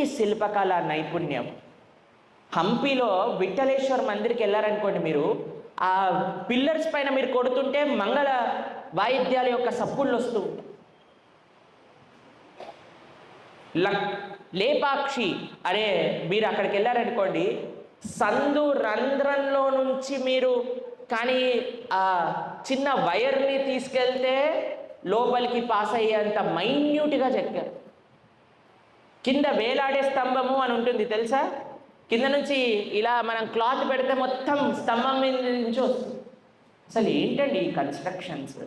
ఏమి శిల్పకళ నైపుణ్యం. హంపీలో విఠలేశ్వర మందిర్కి వెళ్ళారనుకోండి మీరు ఆ పిల్లర్స్ పైన మీరు కొడుతుంటే మంగళ వాయిద్యాల యొక్క సప్పుళ్ళు వస్తూ లక్ లేపాక్షి అరే మీరు అక్కడికి వెళ్ళారనుకోండి సందు రంధ్రంలో నుంచి మీరు కానీ ఆ చిన్న వైర్ని తీసుకెళ్తే లోపలికి పాస్ అయ్యేంత మైన్యూట్గా చెక్కారు. కింద వేలాడే స్తంభము అని ఉంటుంది తెలుసా? కింద నుంచి ఇలా మనం క్లాత్ పెడితే మొత్తం స్తంభం మీద నుంచి వస్తుంది. అసలు ఏంటండి ఈ కన్స్ట్రక్షన్స్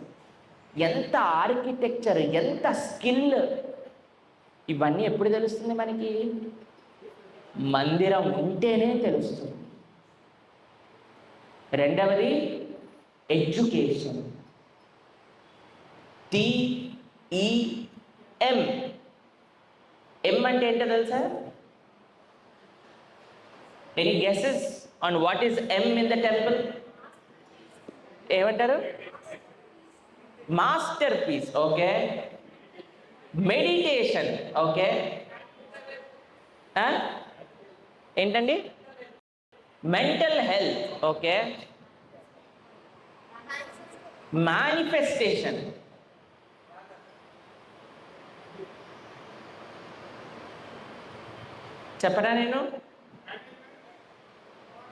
ఎంత ఆర్కిటెక్చర్ ఎంత స్కిల్ ఇవన్నీ ఎప్పుడు తెలుస్తుంది మనకి? మందిరం ఉంటేనే తెలుస్తుంది. రెండవది ఎడ్యుకేషన్ టిఈఎం ఎం అంటే ఏంటో తెలుసా? Any guesses on what is M in the temple ఏమంటారు? Master piece okay meditation okay ఏంటండి? మెంటల్ హెల్త్ ఓకే మేనిఫెస్టేషన్ చెప్పరా నేను?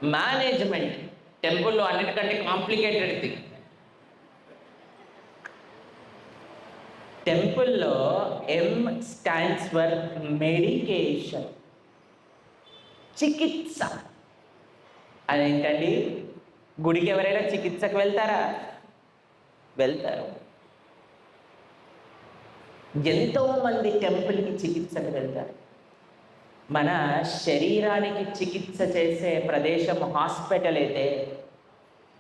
మేనేజ్మెంట్ టెంపుల్లో అన్నిటికంటే కాంప్లికేటెడ్ థింగ్ టెంపుల్లో ఎం స్టాండ్స్ ఫర్ మెడికేషన్ చికిత్స అదేంటండి? గుడికి ఎవరైనా చికిత్సకు వెళ్తారా? వెళ్తారు. ఎంతో మంది టెంపుల్కి చికిత్సకు వెళ్తారు. మన శరీరానికి చికిత్స చేసే ప్రదేశం హాస్పిటల్ అయితే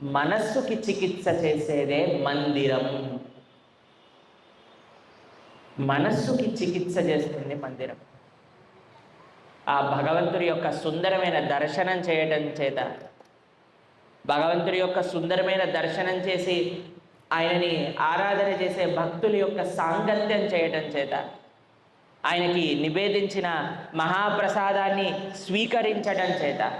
మనస్సుకి చికిత్స చేసేదే మందిరం. మనస్సుకి చికిత్స చేస్తుంది మందిరం. ఆ భగవంతుడి యొక్క సుందరమైన దర్శనం చేయటం చేత భగవంతుడి యొక్క సుందరమైన దర్శనం చేసి ఆయనని ఆరాధన చేసే భక్తుల యొక్క సాంగత్యం చేయటం చేత ఆయనకి నివేదించిన మహాప్రసాదాన్ని స్వీకరించడం చేత.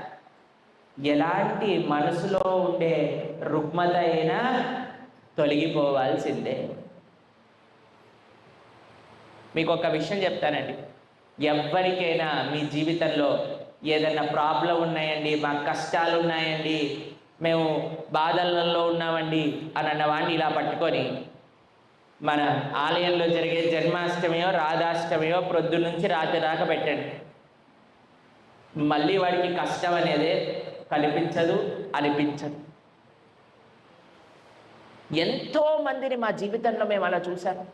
ఎలాంటి మనసులో ఉండే రుగ్మత అయినా తొలగిపోవాల్సిందే. మీకు ఒక విషయం చెప్తానండి. ఎవరికైనా మీ జీవితంలో ఏదైనా ప్రాబ్లం ఉన్నాయండి మాకు కష్టాలు ఉన్నాయండి మేము బాధలలో ఉన్నామండి అని అన్నవాడిని ఇలా పట్టుకొని మన ఆలయంలో జరిగే జన్మాష్టమియో రాధాష్టమియో ప్రొద్దు నుంచి రాత్రి దాకా పెట్టండి. మళ్ళీ వాడికి కష్టం అనేది కనిపించదు అనిపించదు. ఎంతో మందిని మా జీవితంలో మేము అలా చూసాము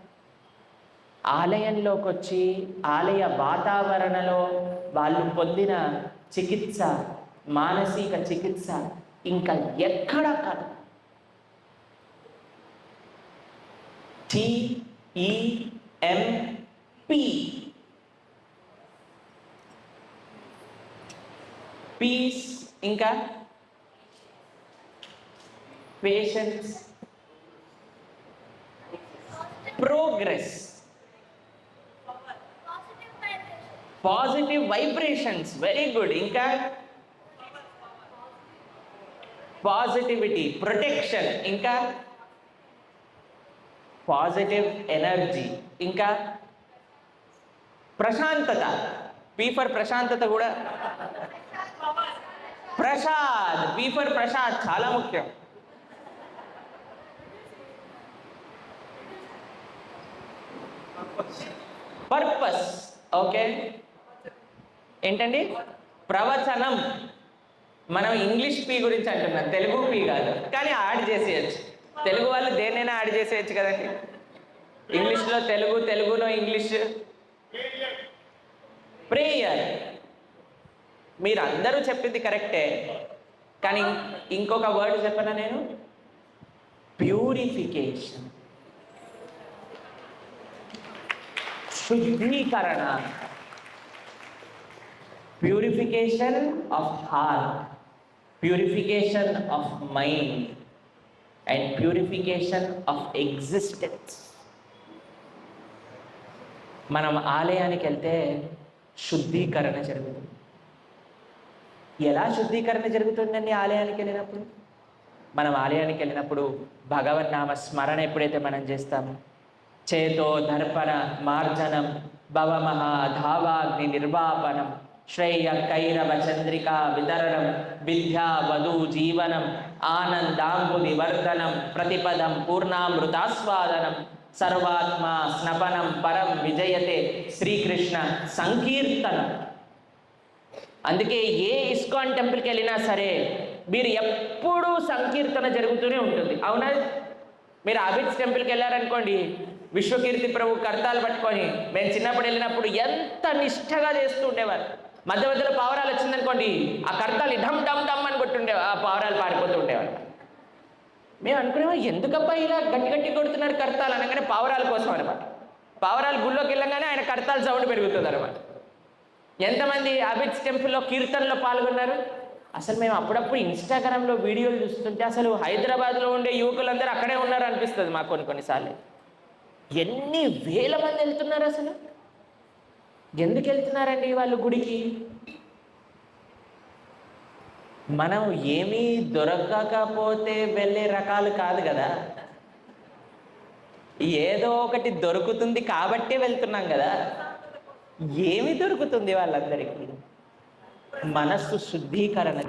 ఆలయంలోకి వచ్చి ఆలయ వాతావరణలో వాళ్ళు పొందిన చికిత్స మానసిక చికిత్స ఇంకా ఎక్కడా కాదు. T E M P peace ఇంకా patience progress positive vibrations very good ఇంకా పాజిటివిటీ ప్రొటెక్షన్ ఇంకా పాజిటివ్ ఎనర్జీ. ఇంకా ప్రశాంతత. పీ ఫర్ ప్రశాంతత కూడా. ప్రసాద్. పీ ఫర్ ప్రసాద్ చాలా ముఖ్యం. పర్పస్ ఓకే ఏంటండి? ప్రవచనం. మనం ఇంగ్లీష్ పీ గురించి అంటున్నాం. తెలుగు పీ కాదు. కానీ యాడ్ చేసేయచ్చు. తెలుగు వాళ్ళు దేన్నైనా యాడ్ చేసేయచ్చు కదండి. ఇంగ్లీష్లో తెలుగు తెలుగులో ఇంగ్లీష్. ప్రేయర్. మీరు అందరూ చెప్పింది కరెక్టే. కానీ ఇంకొక వర్డ్ చెప్పనా నేను? ప్యూరిఫికేషన్. శుద్ధీకరణ. Purification of heart. Purification of mind. And purification of existence మనం ఆలయానికి వెళ్తే శుద్ధీకరణ జరుగుతుంది. ఎలా శుద్ధీకరణ జరుగుతుందండి ఆలయానికి వెళ్ళినప్పుడు? మనం ఆలయానికి వెళ్ళినప్పుడు భగవన్నామ స్మరణ ఎప్పుడైతే మనం చేస్తామో చేతో దర్పణ మార్జనం భవమహ ధావాగ్ని నిర్వాపనం శ్రేయ కైరవ చంద్రిక వితరణం విద్యా వధు జీవనం ఆనందాంబు నివర్ధనం ప్రతిపదం పూర్ణామృతాస్వాదనం సర్వాత్మ స్నపనం పరం విజయతే శ్రీకృష్ణ సంకీర్తనం. అందుకే ఏ ఇస్కాన్ టెంపుల్కి వెళ్ళినా సరే మీరు ఎప్పుడూ సంకీర్తన జరుగుతూనే ఉంటుంది. అవునా? మీరు అబిడ్స్ టెంపుల్కి వెళ్ళారనుకోండి విశ్వకీర్తి ప్రభు కర్తాలు పట్టుకొని మేము చిన్నప్పుడు వెళ్ళినప్పుడు ఎంత నిష్ఠగా చేస్తూ ఉండేవారు. మధ్య మధ్యలో పావురాలు వచ్చిందనుకోండి ఆ కర్తాలు డమ్ డమ్ డమ్ అని కొట్టుండే ఆ పావురాలు పారిపోతూ ఉండేవాళ్ళ. మేము అనుకునేవా ఎందుకబ్బా ఇలా గట్టి గట్టి కొడుతున్నారు కర్తాలు అనగానే పావురాల కోసం అనమాట పావురాలు గుళ్ళోకి వెళ్ళగానే ఆయన కర్తాలు సౌండ్ పెరుగుతుంది అనమాట ఎంతమంది అబిడ్స్ టెంపుల్లో కీర్తనలో పాల్గొన్నారు? అసలు మేము అప్పుడప్పుడు ఇన్స్టాగ్రామ్లో వీడియోలు చూస్తుంటే అసలు హైదరాబాద్లో ఉండే యువకులందరూ అక్కడే ఉన్నారు అనిపిస్తుంది మాకు కొన్ని కొన్నిసార్లు. ఎన్ని వేల మంది వెళ్తున్నారు అసలు? ఎందుకు వెళ్తున్నారండి వాళ్ళు గుడికి? మనం ఏమీ దొరకకపోతే వెళ్ళే రకాలు కాదు కదా. ఏదో ఒకటి దొరుకుతుంది కాబట్టే వెళ్తున్నాం కదా. ఏమి దొరుకుతుంది వాళ్ళందరికీ? మనస్సు శుద్ధీకరణ.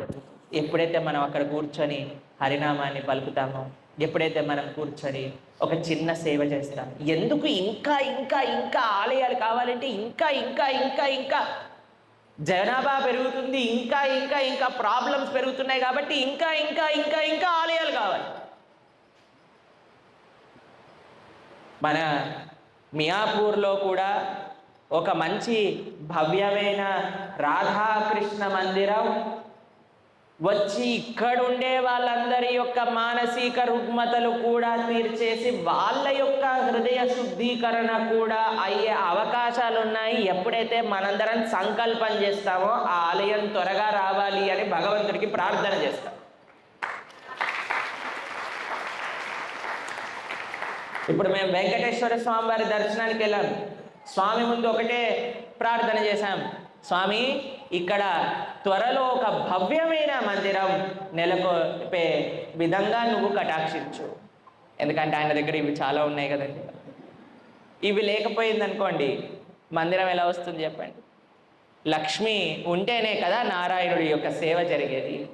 ఎప్పుడైతే మనం అక్కడ కూర్చొని హరినామాన్ని పలుకుతామో ఎప్పుడైతే మనం కూర్చొని ఒక చిన్న సేవ చేస్తాం ఎందుకు ఇంకా ఇంకా ఇంకా ఆలయాలు కావాలంటే ఇంకా ఇంకా ఇంకా ఇంకా? జనాభా పెరుగుతుంది ఇంకా ఇంకా ఇంకా ప్రాబ్లమ్స్ పెరుగుతున్నాయి కాబట్టి ఇంకా ఇంకా ఇంకా ఇంకా ఆలయాలు కావాలి. మన మియాపూర్లో కూడా ఒక మంచి భవ్యమైన రాధాకృష్ణ మందిరం వచ్చి ఇక్కడ ఉండే వాళ్ళందరి యొక్క మానసిక రుగ్మతలు కూడా తీర్చేసి వాళ్ళ యొక్క హృదయ శుద్ధీకరణ కూడా అయ్యే అవకాశాలు ఉన్నాయి ఎప్పుడైతే మనందరం సంకల్పం చేస్తామో ఆ ఆలయం త్వరగా రావాలి అని భగవంతుడికి ప్రార్థన చేస్తాం. ఇప్పుడు మేము వెంకటేశ్వర స్వామి వారి దర్శనానికి వెళ్ళాం. స్వామి ముందు ఒకటే ప్రార్థన చేశాం. స్వామి ఇక్కడ త్వరలో ఒక భవ్యమైన మందిరం నెలకొల్పే విధంగా నువ్వు కటాక్షించు. ఎందుకంటే ఆయన దగ్గర ఇవి చాలా ఉన్నాయి కదండి. ఇవి లేకపోయింది అనుకోండి మందిరం ఎలా వస్తుంది చెప్పండి. లక్ష్మి ఉంటేనే కదా నారాయణుడి యొక్క సేవ జరిగేది.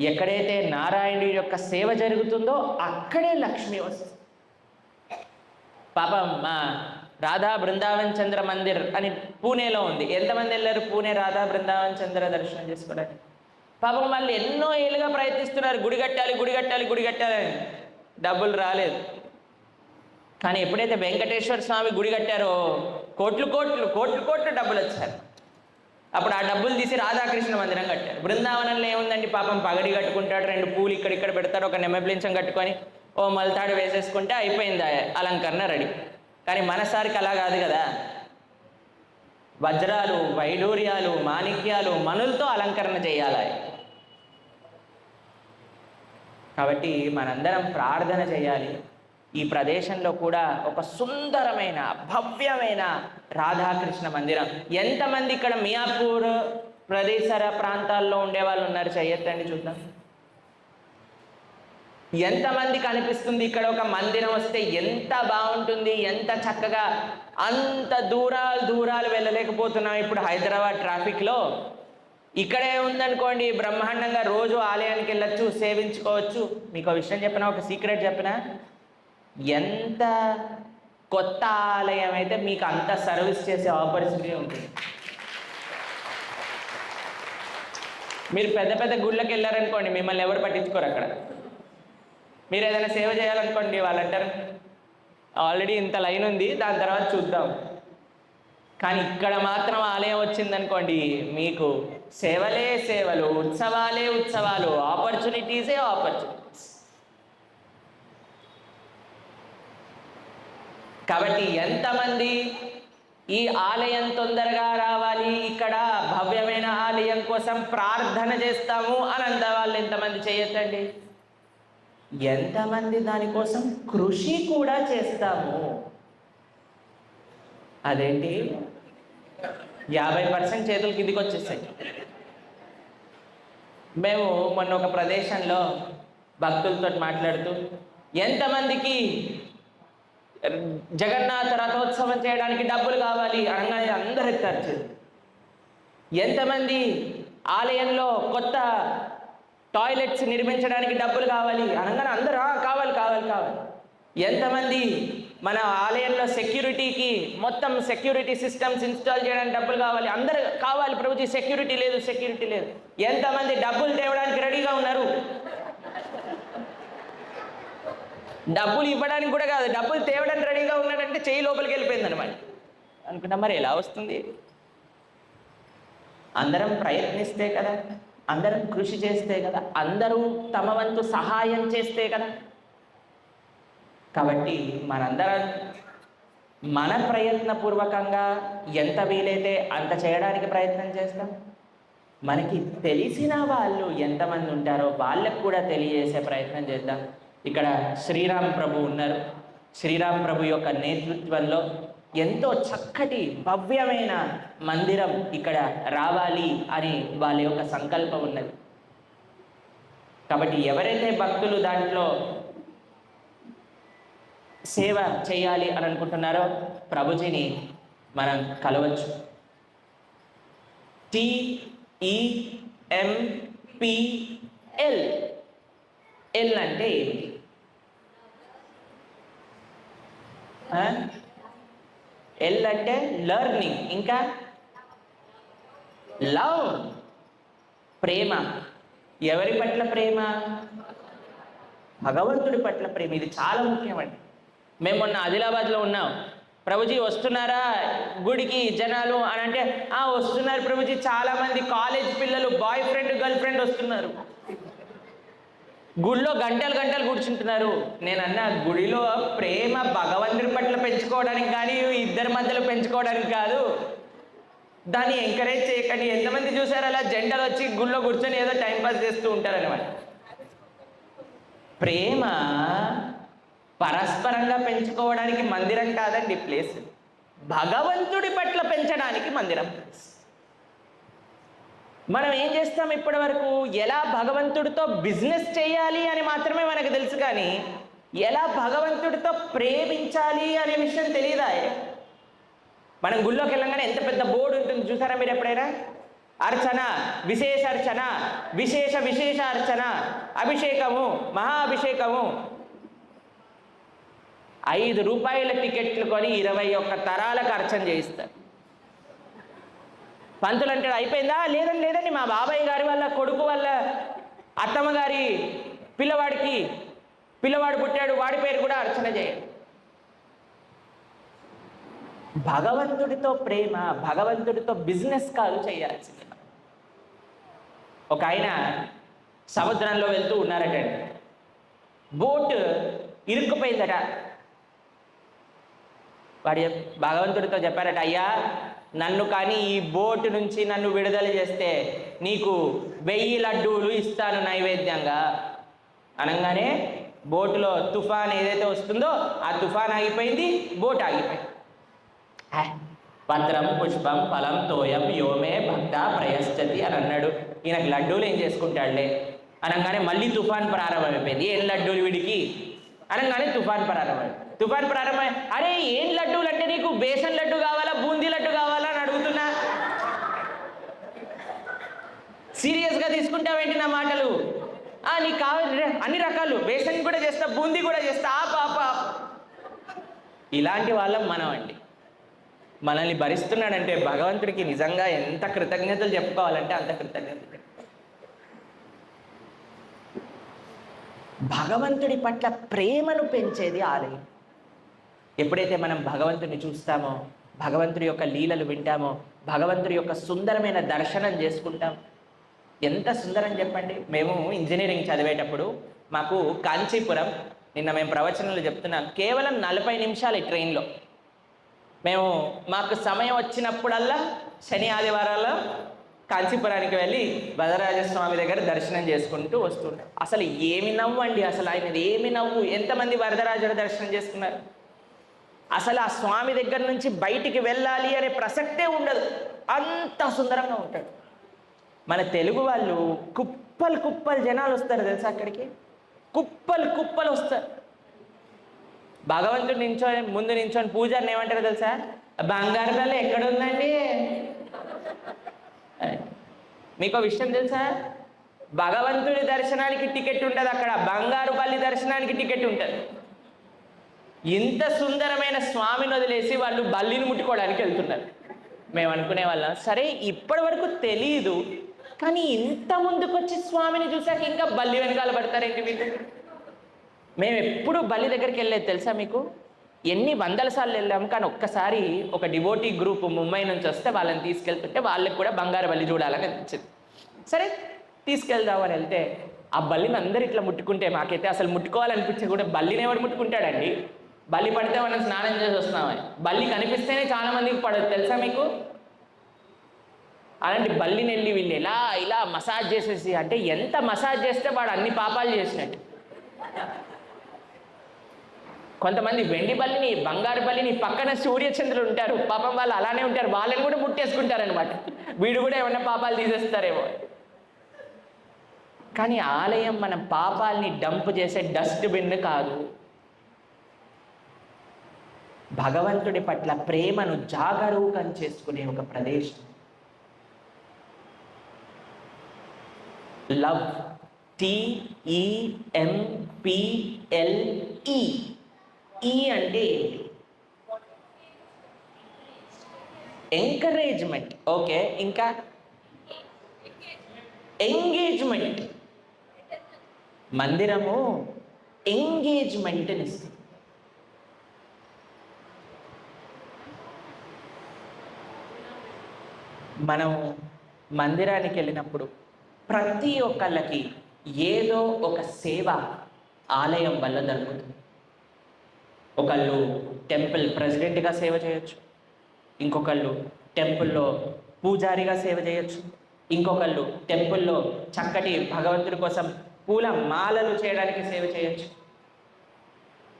ఎక్కడైతే నారాయణుడి యొక్క సేవ జరుగుతుందో అక్కడే లక్ష్మి వస్తుంది. పాపం మా రాధా బృందావన్ చంద్ర మందిర్ అని పూణేలో ఉంది. ఎంతమంది వెళ్ళారు పూణే రాధా బృందావన్ చంద్ర దర్శనం చేసుకోవడానికి? పాపం వాళ్ళు ఎన్నో ఏళ్ళుగా ప్రయత్నిస్తున్నారు. గుడి కట్టాలి గుడి కట్టాలి గుడి కట్టాలి. డబ్బులు రాలేదు. కానీ ఎప్పుడైతే వెంకటేశ్వర స్వామి గుడి కట్టారో కోట్లు కోట్లు కోట్లు కోట్లు డబ్బులు వచ్చారు. అప్పుడు ఆ డబ్బులు తీసి రాధాకృష్ణ మందిరం కట్టారు. బృందావనంలో ఏముందండి పాపం? పగడి కట్టుకుంటాడు రెండు పూలు ఇక్కడ ఇక్కడ పెడతాడు ఒక నెమ్మబ్లించం కట్టుకొని ఓ మల్తాడు వేసేసుకుంటే అయిపోయింది ఆ అలంకరణ రెడీ. కానీ మనసారికి అలా కాదు కదా. వజ్రాలు వైడూర్యాలు మాణిక్యాలు మనులతో అలంకరణ చేయాలి. కాబట్టి మనందరం ప్రార్థన చేయాలి. ఈ ప్రదేశంలో కూడా ఒక సుందరమైన భవ్యమైన రాధాకృష్ణ మందిరం. ఎంతమంది ఇక్కడ మియాపూర్ ప్రదేశర ప్రాంతాల్లో ఉండే వాళ్ళు ఉన్నారు? చెయ్యొద్దండి చూద్దాం. ఎంతమంది కనిపిస్తుంది ఇక్కడ? ఒక మందిరం వస్తే ఎంత బాగుంటుంది ఎంత చక్కగా అంత దూరాలు దూరాలు వెళ్ళలేకపోతున్నాం ఇప్పుడు హైదరాబాద్ ట్రాఫిక్లో. ఇక్కడే ఉందనుకోండి బ్రహ్మాండంగా రోజు ఆలయానికి వెళ్ళొచ్చు సేవించుకోవచ్చు. మీకు ఒక విషయం చెప్పిన? ఒక సీక్రెట్ చెప్పిన? ఎంత కొత్త ఆలయం అయితే మీకు అంత సర్వీస్ చేసే ఆపర్చునిటీ ఉంటుంది. మీరు పెద్ద పెద్ద గుళ్ళకి వెళ్ళారనుకోండి మిమ్మల్ని ఎవరు పట్టించుకోరు అక్కడ. మీరు ఏదైనా సేవ చేయాలనుకోండి వాళ్ళు అంటారు ఆల్రెడీ ఇంత లైన్ ఉంది దాని తర్వాత చూద్దాం. కానీ ఇక్కడ మాత్రం ఆలయం వచ్చిందనుకోండి మీకు సేవలే సేవలు ఉత్సవాలే ఉత్సవాలు ఆపర్చునిటీసే ఆపర్చునిటీస్ కాబట్టి ఎంతమంది ఈ ఆలయం తొందరగా రావాలి ఇక్కడ భవ్యమైన ఆలయం కోసం ప్రార్థన చేస్తాము అని అంద వాళ్ళు ఎంతమంది చేయొద్దండి? ఎంతమంది దానికోసం కృషి కూడా చేస్తాము? అదేంటి? యాభై పర్సెంట్ చేతులు కిందికి వచ్చేసాయి. మేము మొన్న ఒక ప్రదేశంలో భక్తులతో మాట్లాడుతూ ఎంతమందికి జగన్నాథ రథోత్సవం చేయడానికి డబ్బులు కావాలి అనగానే అందరు ఎత్తారు చేతులు. ఎంతమంది ఆలయంలో కొత్త టాయిలెట్స్ నిర్మించడానికి డబ్బులు కావాలి అనగానే అందరూ కావాలి కావాలి కావాలి. ఎంతమంది మన ఆలయంలో సెక్యూరిటీకి మొత్తం సెక్యూరిటీ సిస్టమ్స్ ఇన్స్టాల్ చేయడానికి డబ్బులు కావాలి? అందరు కావాలి ప్రభుజీ సెక్యూరిటీ లేదు సెక్యూరిటీ లేదు. ఎంతమంది డబ్బులు తేవడానికి రెడీగా ఉన్నారు? డబ్బులు ఇవ్వడానికి కూడా కాదు డబ్బులు తేవడానికి రెడీగా ఉన్నాడంటే చేయి లోపలికి వెళ్ళిపోయింది అనమాట అనుకున్నా మరి ఎలా వస్తుంది? అందరం ప్రయత్నిస్తే కదా. అందరం కృషి చేస్తే కదా అందరూ తమ వంతు సహాయం చేస్తే కదా. కాబట్టి మనందరం మన ప్రయత్నపూర్వకంగా ఎంత వీలైతే అంత చేయడానికి ప్రయత్నం చేస్తాం. మనకి తెలిసిన వాళ్ళు ఎంతమంది ఉంటారో వాళ్ళకు కూడా తెలియజేసే ప్రయత్నం చేద్దాం. ఇక్కడ శ్రీరామ్ ప్రభు ఉన్నారు. శ్రీరామ్ ప్రభు యొక్క నేతృత్వంలో ఎంతో చక్కటి భవ్యమైన మందిరం ఇక్కడ రావాలి అని వాళ్ళ యొక్క సంకల్పం ఉన్నది. కాబట్టి ఎవరైతే భక్తులు దాంట్లో సేవ చేయాలి అని అనుకుంటున్నారో ప్రభుజీని మనం కలవచ్చు. T E M P L L. అంటే ఏమిటి? ఎల్ అంటే లర్నింగ్ ఇంకా? లవ్ ప్రేమ. ఎవరి పట్ల ప్రేమ? భగవంతుడి పట్ల ప్రేమ. ఇది చాలా ముఖ్యమండి. మేము మొన్న ఆదిలాబాద్లో ఉన్నాం. ప్రభుజీ వస్తున్నారా? గుడికి జనాలు అని అంటే ఆ వస్తున్నారు ప్రభుజీ. చాలా మంది కాలేజ్ పిల్లలు బాయ్ ఫ్రెండ్ గర్ల్ ఫ్రెండ్ వస్తున్నారు. గుడిలో గంటలు గంటలు కూర్చుంటున్నారు. నేను అన్న గుడిలో ప్రేమ భగవంతు పెంచుకోవడానికి కానీ ఇద్దరి మధ్యలో పెంచుకోవడానికి కాదు. దాన్ని ఎంకరేజ్ చేయకండి. ఎంతమంది చూసారు అలా జంటలు వచ్చి గుళ్ళో కూర్చొని ఏదో టైంపాస్ చేస్తూ ఉంటారనమాట ప్రేమ పరస్పరంగా పెంచుకోవడానికి మందిరం కాదండి ప్లేస్ భగవంతుడి పట్ల పెంచడానికి మందిరం ప్లేస్ మనం ఏం చేస్తాం ఇప్పటి వరకు ఎలా భగవంతుడితో బిజినెస్ చేయాలి అని మాత్రమే మనకు తెలుసు కానీ ఎలా భగవంతుడితో ప్రేమించాలి అనే విషయం తెలియదా మనం గుళ్ళోకి వెళ్ళంగానే ఎంత పెద్ద బోర్డు ఉంటుంది చూసారా మీరు ఎప్పుడైనా? అర్చన విశేష అర్చన విశేష విశేష అర్చన అభిషేకము మహాభిషేకము. ఐదు రూపాయల టికెట్లు కొని ఇరవై ఒక్క తరాలకు అర్చన చేయిస్తారు. పంతులు అంటాడు అయిపోయిందా? లేదండి లేదండి. మా బాబాయ్ గారి వల్ల కొడుకు వల్ల అత్తమ్మ గారి పిల్లవాడికి పిల్లవాడు పుట్టాడు వాడి పేరు కూడా అర్చన చేయండి భగవంతుడితో ప్రేమ భగవంతుడితో బిజినెస్ కాదు చేయాల్సింది. ఒక ఆయన సముద్రంలో వెళ్తూ ఉన్నారటండి బోట్ ఇరుక్కుపోయిందట. వాడు చెప్- భగవంతుడితో చెప్పారట అయ్యా నన్ను కానీ ఈ బోటు నుంచి నన్ను విడుదల చేస్తే నీకు వెయ్యి లడ్డూలు ఇస్తాను నైవేద్యంగా. అనగానే బోటులో తుఫాన్ ఏదైతే వస్తుందో ఆ తుఫాన్ ఆగిపోయింది బోట్ ఆగిపోయింది. పత్రం పుష్పం ఫలం తోయం యోమే భక్త ప్రయశ్చతి అని అన్నాడు. ఈయనకు లడ్డూలు ఏం చేసుకుంటాడులే? అనగానే మళ్ళీ తుఫాన్ ప్రారంభమైపోయింది. ఏం లడ్డూలు వీడికి? అనగానే తుఫాన్ ప్రారంభమైంది. తుఫాన్ ప్రారంభమై అరే ఏం లడ్డూలు అంటే నీకు బేసన్ లడ్డు కావాలా బూందీ లడ్డు కావాలా అని అడుగుతున్నా? సీరియస్గా తీసుకుంటావేంటి నా మాటలు? నీకు కావాలి అన్ని రకాలు. బేసన్ కూడా చేస్తా బూందీ కూడా చేస్తా. ఆ పాప ఇలాంటి వాళ్ళం మనం అండి మనల్ని భరిస్తున్నాడంటే భగవంతుడికి నిజంగా ఎంత కృతజ్ఞతలు చెప్పుకోవాలంటే అంత కృతజ్ఞతలు. భగవంతుడి పట్ల ప్రేమను పెంచేది ఆలయం. ఎప్పుడైతే మనం భగవంతుని చూస్తామో భగవంతుడి యొక్క లీలలు వింటామో భగవంతుడి యొక్క సుందరమైన దర్శనం చేసుకుంటాం ఎంత సుందరం చెప్పండి. మేము ఇంజనీరింగ్ చదివేటప్పుడు మాకు కాంచీపురం నిన్న మేము ప్రవచనాలు చెప్తున్నాం. కేవలం నలభై నిమిషాలు ఈ ట్రైన్లో. మేము మాకు సమయం వచ్చినప్పుడల్లా శని ఆదివారాల్లో కాంచీపురానికి వెళ్ళి వరదరాజస్వామి దగ్గర దర్శనం చేసుకుంటూ వస్తుంటాం. అసలు ఏమి నవ్వు అండి అసలు ఆయనది ఏమి నవ్వు? ఎంతమంది వరదరాజుల దర్శనం చేసుకున్నారు? అసలు ఆ స్వామి దగ్గర నుంచి బయటికి వెళ్ళాలి అనే ప్రసక్తే ఉండదు. అంత సుందరంగా ఉంటాడు. మన తెలుగు వాళ్ళు కుప్పలు కుప్పలు జనాలు వస్తారు తెలుసా అక్కడికి? కుప్పలు కుప్పలు వస్తారు. భగవంతుడు నించొని ముందు నించొని పూజారిని ఏమంటారు తెలుసా? బంగారు బల్ల ఎక్కడ ఉందండి మీకు విషయం తెలుసా? భగవంతుడి దర్శనానికి టికెట్ ఉంటుంది అక్కడ. బంగారు పల్లి దర్శనానికి టికెట్ ఉంటుంది. ఇంత సుందరమైన స్వామిని వదిలేసి వాళ్ళు బల్లిని ముట్టుకోవడానికి వెళ్తున్నారు. మేము అనుకునే వాళ్ళం సరే ఇప్పటి వరకు తెలియదు కానీ ఇంత ముందుకొచ్చి స్వామిని చూసాక ఇంకా బల్లి వెనకాల పడతారేంటి వీళ్ళు? మేము ఎప్పుడు బల్లి దగ్గరికి వెళ్ళేది తెలుసా మీకు? ఎన్ని వందల సార్లు వెళ్ళాం కానీ ఒక్కసారి ఒక డివోటీ గ్రూప్ ముంబై నుంచి వస్తే వాళ్ళని తీసుకెళ్తుంటే వాళ్ళకి కూడా బంగారు బల్లి చూడాలని అనిపించింది. సరే తీసుకెళ్దామని వెళ్తే ఆ బల్లిని అందరు ఇట్లా ముట్టుకుంటే మాకైతే అసలు ముట్టుకోవాలనిపించి కూడా. బల్లిని ఎవడు ముట్టుకుంటాడండి? బల్లి పడితే మనం స్నానం చేసి వస్తున్నామని బల్లి కనిపిస్తేనే చాలా మందికి పడదు తెలుసా మీకు? అలాంటి బల్లి నెల్లి వీళ్ళు ఎలా ఇలా మసాజ్ చేసేసి అంటే ఎంత మసాజ్ చేస్తే వాడు అన్ని పాపాలు చేసినట్టు. కొంతమంది వెండి బల్లిని బంగారు బల్లిని పక్కన సూర్యచంద్రులు ఉంటారు. పాపం వాళ్ళు అలానే ఉంటారు. వాళ్ళని కూడా ముట్టేసుకుంటారు అనమాట వీడు కూడా ఏమన్నా పాపాలు తీసేస్తారేమో. కానీ ఆలయం మన పాపాల్ని డంప్ చేసే డస్ట్బిన్ కాదు. భగవంతుడి పట్ల ప్రేమను జాగరూకం చేసుకునే ఒక ప్రదేశం. లవ్ టిఈఎంపిఎల్ఈ ఈ అంటే ఏంటి? ఎంకరేజ్మెంట్ ఓకే ఇంకా? ఎంగేజ్మెంట్ మందిరము ఎంగేజ్మెంట్ని ఇస్తుంది మనం మందిరానికి వెళ్ళినప్పుడు ప్రతి ఒక్కళ్ళకి ఏదో ఒక సేవ ఆలయం వల్ల జరుగుతుంది. ఒకళ్ళు టెంపుల్ ప్రెసిడెంట్గా సేవ చేయొచ్చు. ఇంకొకళ్ళు టెంపుల్లో పూజారిగా సేవ చేయొచ్చు. ఇంకొకళ్ళు టెంపుల్లో చక్కటి భగవంతుడి కోసం పూల మాలలు చేయడానికి సేవ చేయొచ్చు.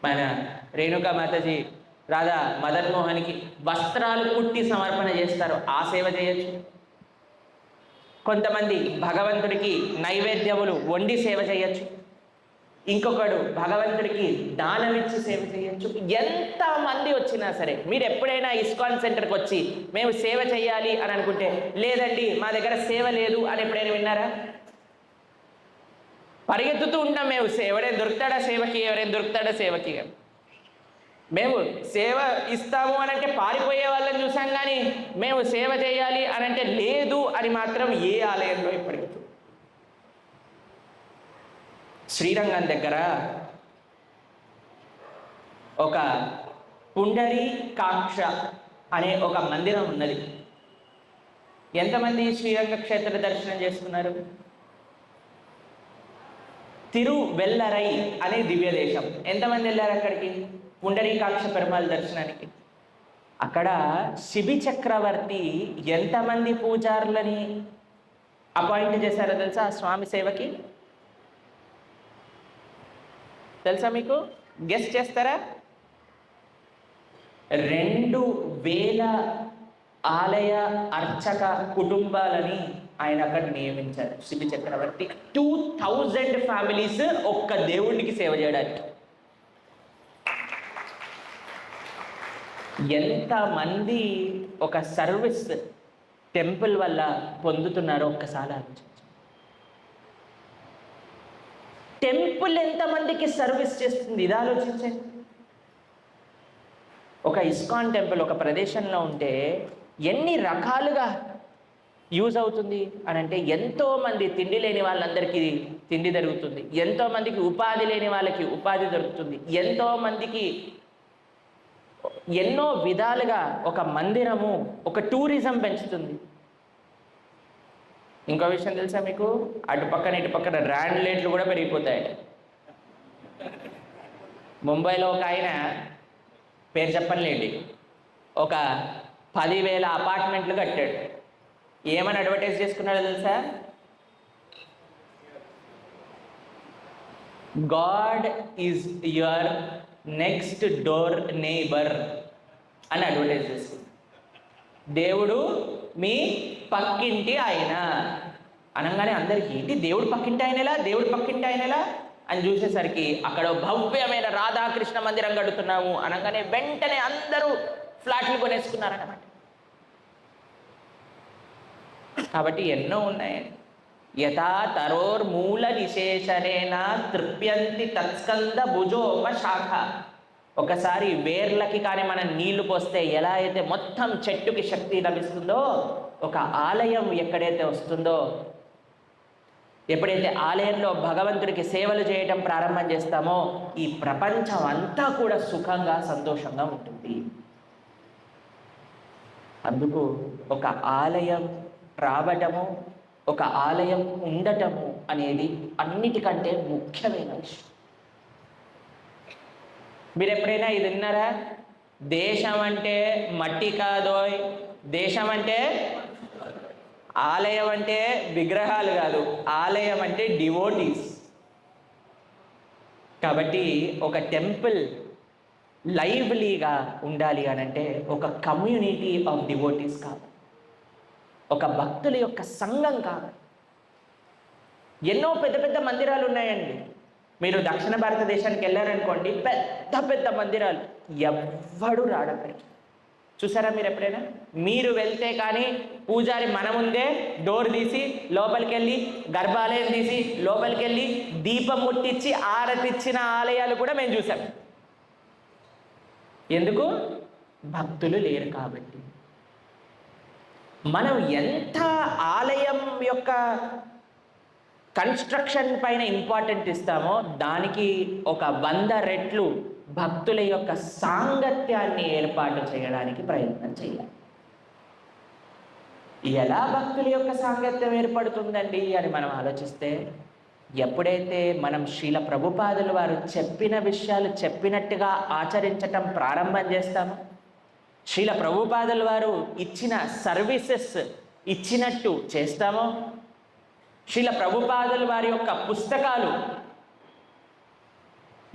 మన రేణుకా మాతాజీ రాధా మదన్ మోహన్కి వస్త్రాలు కుట్టి సమర్పణ చేస్తారు. ఆ సేవ చేయొచ్చు. కొంతమంది భగవంతుడికి నైవేద్యములు వండి సేవ చేయొచ్చు. ఇంకొకడు భగవంతుడికి దానం ఇచ్చి సేవ చేయొచ్చు. ఎంత మంది వచ్చినా సరే మీరు ఎప్పుడైనా ఇస్కాన్ సెంటర్కి వచ్చి మేము సేవ చేయాలి అని అనుకుంటే లేదండి మా దగ్గర సేవ లేదు అని ఎప్పుడైనా విన్నారా? పరిగెత్తుతూ ఉంటాం మేము సేవడే దొరుకుతాడా సేవకి ఎవరైనా దొరుకుతాడా సేవకి మేము సేవ ఇస్తాము అని అంటే పారిపోయే వాళ్ళని చూసాం కానీ మేము సేవ చేయాలి అని అంటే లేదు అని మాత్రం ఏ ఆలయంలో ఇప్పటికీ శ్రీరంగం దగ్గర ఒక పుండరి కాక్ష అనే ఒక మందిరం ఉన్నది. ఎంతమంది శ్రీరంగ క్షేత్ర దర్శనం చేసుకున్నారు? తిరువెల్లరై అనే దివ్య దేశం ఎంతమంది వెళ్ళారు అక్కడికి? పుండరీకాక్ష పెరుమాళ్ దర్శనానికి. అక్కడ శిబి చక్రవర్తి ఎంతమంది పూజారులని అపాయింట్ చేశారో తెలుసా ఆ స్వామి సేవకి? తెలుసా మీకు? గెస్ట్ చేస్తారా? రెండు వేల ఆలయ అర్చక కుటుంబాలని ఆయన అక్కడ నియమించారు. Shibi Chakravarthy. Two thousand families ఒక్క దేవుడికి సేవ చేయడానికి. ఎంతమంది ఒక సర్వీస్ టెంపుల్ వల్ల పొందుతున్నారో ఒక్కసారి ఆలోచించండి టెంపుల్ ఎంతమందికి సర్వీస్ చేస్తుంది? ఇది ఆలోచించండి. ఒక ఇస్కాన్ టెంపుల్ ఒక ప్రదేశంలో ఉంటే ఎన్ని రకాలుగా యూజ్ అవుతుంది అని అంటే ఎంతోమంది తిండి లేని వాళ్ళందరికీ తిండి దొరుకుతుంది. ఎంతోమందికి ఉపాధి లేని వాళ్ళకి ఉపాధి దొరుకుతుంది. ఎంతోమందికి ఎన్నో విధాలుగా ఒక మందిరము ఒక టూరిజం పెంచుతుంది. ఇంకో విషయం తెలుసా మీకు? అటు పక్కన ఇటు పక్కన ర్యాండ్ రేట్లు కూడా పెరిగిపోతాయి. ముంబైలో ఒక ఆయన పేరు చెప్పనులేండి. ఒక పదివేల అపార్ట్మెంట్లు కట్టాడు. ఏమని అడ్వర్టైజ్ చేసుకున్నాడో తెలుసా? God is your next door neighbour. అని అడ్వర్టైజ్ చేస్తుంది. దేవుడు మీ పక్కింటి ఆయన. అనగానే అందరికి ఏంటి దేవుడు పక్కింటి ఆయనలా? దేవుడు పక్కింటి ఆయనలా? అని చూసేసరికి అక్కడ భవ్యమైన రాధాకృష్ణ మందిరం కడుతున్నాము. అనగానే వెంటనే అందరూ ఫ్లాట్లు కొనేసుకున్నారన్నమాట. కాబట్టి ఎన్నో ఉన్నాయండి. యథా తరోర్మూల విశేషణేన తృప్యంతి తత్స్కంద భుజోప శాఖ ఒకసారి వేర్లకి కానీ మనం నీళ్ళు పోస్తే ఎలా అయితే మొత్తం చెట్టుకి శక్తి లభిస్తుందో ఒక ఆలయం ఎక్కడైతే వస్తుందో ఎప్పుడైతే ఆలయంలో భగవంతుడికి సేవలు చేయటం ప్రారంభం చేస్తామో ఈ ప్రపంచం అంతా కూడా సుఖంగా సంతోషంగా ఉంటుంది. అందుకు ఒక ఆలయం రావటము ఒక ఆలయం ఉండటము అనేది అన్నిటికంటే ముఖ్యమైన విషయం. మీరు ఎప్పుడైనా ఇది విన్నారా? దేశం అంటే మట్టి కాదోయ్. దేశం అంటే ఆలయం అంటే విగ్రహాలు కాదు. ఆలయం అంటే డివోటీస్. కాబట్టి ఒక టెంపుల్ లైవ్లీగా ఉండాలి అని అంటే ఒక కమ్యూనిటీ ఆఫ్ డివోటీస్ కాదు. ఒక భక్తుల యొక్క సంఘం కాదు. ఎన్నో పెద్ద పెద్ద మందిరాలు ఉన్నాయండి. మీరు దక్షిణ భారతదేశానికి వెళ్ళారనుకోండి పెద్ద పెద్ద మందిరాలు. ఎవ్వడు రాడక్కడికి చూసారా మీరు ఎప్పుడైనా? మీరు వెళ్తే కానీ పూజారి మన ముందే డోర్ తీసి లోపలికి వెళ్ళి గర్భాలయం తీసి లోపలికి వెళ్ళి దీపం ముట్టించి ఆరతిచ్చిన ఆలయాలు కూడా మేము చూసాం. ఎందుకు? భక్తులు లేరు కాబట్టి. మనం ఎంత ఆలయం యొక్క కన్స్ట్రక్షన్ పైన ఇంపార్టెంట్ ఇస్తామో దానికి ఒక వంద రెట్లు భక్తుల యొక్క సాంగత్యాన్ని ఏర్పాటు చేయడానికి ప్రయత్నం చేయాలి. ఎలా భక్తుల యొక్క సాంగత్యం ఏర్పడుతుందండి అని మనం ఆలోచిస్తే ఎప్పుడైతే మనం శీల ప్రభుపాదులు వారు చెప్పిన విషయాలు చెప్పినట్టుగా ఆచరించటం ప్రారంభం చేస్తామో శీల ప్రభుపాదులు వారు ఇచ్చిన సర్వీసెస్ ఇచ్చినట్టు చేస్తామో శిల ప్రభుపాదుల వారి యొక్క పుస్తకాలు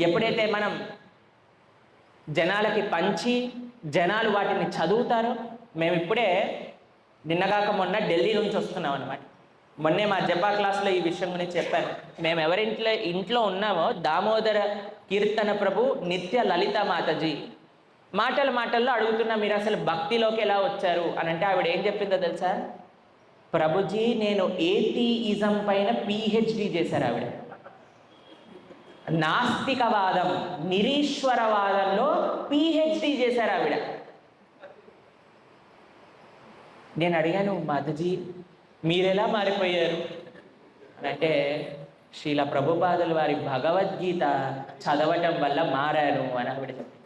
ఎప్పుడైతే మనం జనాలకి పంచి జనాలు వాటిని చదువుతారో మేము ఇప్పుడే నిన్నగాక మొన్న ఢిల్లీ నుంచి వస్తున్నాం అనమాట మొన్నే మా జపా క్లాస్లో ఈ విషయం గురించి చెప్పాను. మేము ఎవరింట్లో ఇంట్లో ఉన్నామో దామోదర కీర్తన ప్రభు నిత్య లలిత మాతజీ. మాటల మాటల్లో అడుగుతున్నా మీరు అసలు భక్తిలోకి ఎలా వచ్చారు? అని అంటే ఆవిడ ఏం చెప్పిందో తెలుసా? ప్రభుజీ నేను ఏటీయిజం పైన పిహెచ్డి చేశారు ఆవిడ. నాస్తికవాదం నిరీశ్వరవాదంలో పిహెచ్డి చేశారు ఆవిడ. నేను అడిగాను మధుజీ మీరెలా మారిపోయారు? అని అంటే శ్రీల ప్రభుపాదుల వారి భగవద్గీత చదవటం వల్ల మారాను అని ఆవిడ చెప్పింది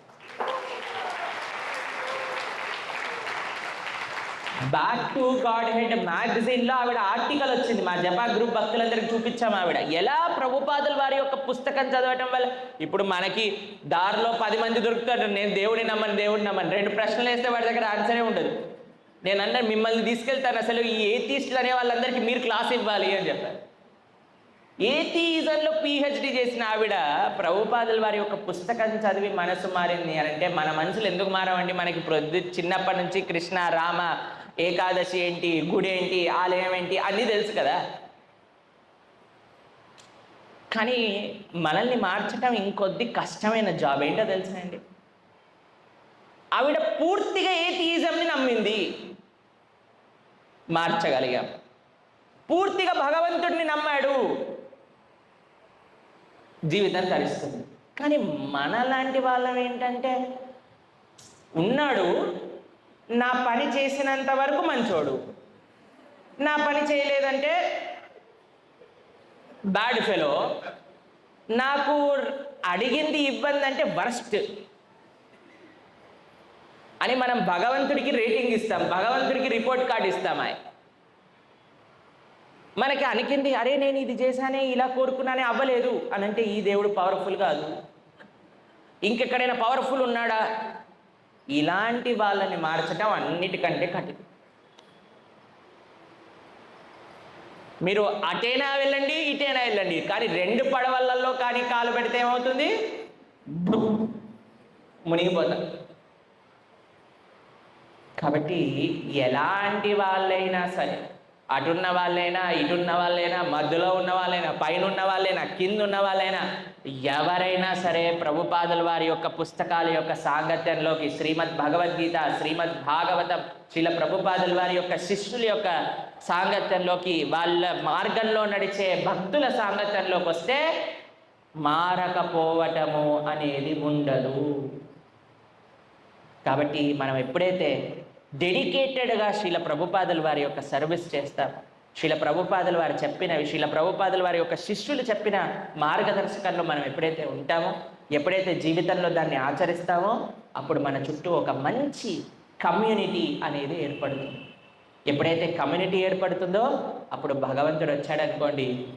బ్యాక్ టు గాడ్ హెడ్ మ్యాగజైన్లో ఆవిడ ఆర్టికల్ వచ్చింది. మా జపా గ్రూప్ భక్తులందరికీ చూపించాం ఆవిడ. ఎలా ప్రభుపాదుల వారి యొక్క పుస్తకం చదవటం వల్ల? ఇప్పుడు మనకి దారిలో పది మంది దొరుకుతారు. నేను దేవుడిని నమ్మను దేవుడిని నమ్మను. రెండు ప్రశ్నలు వేస్తే వాడి దగ్గర ఆన్సరే ఉండదు. నేను అన్న మిమ్మల్ని తీసుకెళ్తాను. అసలు ఈ ఏతీస్టులు అనే వాళ్ళందరికీ మీరు క్లాస్ ఇవ్వాలి అని చెప్పారు. ఏథీజంలో పిహెచ్డి చేసిన ఆవిడ ప్రభుపాదుల వారి యొక్క పుస్తకం చదివి మనసు మారింది అని అంటే మన మనసులు ఎందుకు మారవండి? మనకి ప్రొద్దు చిన్నప్పటి నుంచి కృష్ణ రామ ఏకాదశి ఏంటి గుడి ఏంటి ఆలయం ఏంటి అన్నీ తెలుసు కదా. కానీ మనల్ని మార్చటం ఇంకొద్ది కష్టమైన జాబ్. ఏంటో తెలుసా అండి? ఆవిడ పూర్తిగా ఏ తీజంని నమ్మింది. మార్చగలిగాం. పూర్తిగా భగవంతుడిని నమ్మాడు. జీవితం తరిస్తుంది కానీ మనలాంటి వాళ్ళం ఏంటంటే ఉన్నాడు నా పని చేసినంత వరకు మంచోడు. నా పని చేయలేదంటే బ్యాడ్ ఫెలో నాకు అడిగింది ఇబ్బంది అంటే వర్స్ట్ అని మనం భగవంతుడికి రేటింగ్ ఇస్తాం. భగవంతుడికి రిపోర్ట్ కార్డ్ ఇస్తాం ఆయన మనకి అనికింది అరే నేను ఇది చేశానే ఇలా కోరుకున్నానే అవ్వలేదు. అని అంటే ఈ దేవుడు పవర్ఫుల్ కాదు. ఇంకెక్కడైనా పవర్ఫుల్ ఉన్నాడా? ఇలాంటి వాళ్ళని మార్చడం అన్నిటికంటే కఠినం. మీరు అటైనా వెళ్ళండి ఇటైనా వెళ్ళండి కానీ రెండు పడవలలో కానీ కాలు పెడితే ఏమవుతుంది? మునిగిపోతాం. కాబట్టి ఎలాంటి వాళ్ళైనా సరే అటున్న వాళ్ళైనా ఇటున్న వాళ్ళైనా మధ్యలో ఉన్న వాళ్ళైనా పైన ఉన్న వాళ్ళైనా కింద ఉన్న వాళ్ళైనా ఎవరైనా సరే ప్రభుపాదుల వారి యొక్క పుస్తకాల యొక్క సాంగత్యంలోకి శ్రీమద్ భగవద్గీత శ్రీమద్ భాగవతం శ్రీల ప్రభుపాదుల వారి యొక్క శిష్యుల యొక్క సాంగత్యంలోకి వాళ్ళ మార్గంలో నడిచే భక్తుల సాంగత్యంలోకి వస్తే మారకపోవటము అనేది ఉండదు. కాబట్టి మనం ఎప్పుడైతే డెడికేటెడ్గా శీల ప్రభుపాదుల వారి యొక్క సర్వీస్ చేస్తాం శిల ప్రభుపాదుల వారు చెప్పినవి శిల ప్రభుపాదుల వారి యొక్క శిష్యులు చెప్పిన మార్గదర్శకంలో మనం ఎప్పుడైతే ఉంటామో ఎప్పుడైతే జీవితంలో దాన్ని ఆచరిస్తామో అప్పుడు మన చుట్టూ ఒక మంచి కమ్యూనిటీ అనేది ఏర్పడుతుంది. ఎప్పుడైతే కమ్యూనిటీ ఏర్పడుతుందో అప్పుడు భగవంతుడు వచ్చాడనుకోండి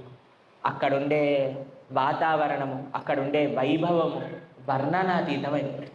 అక్కడుండే వాతావరణము అక్కడుండే వైభవము వర్ణనాతీతమైపోతుంది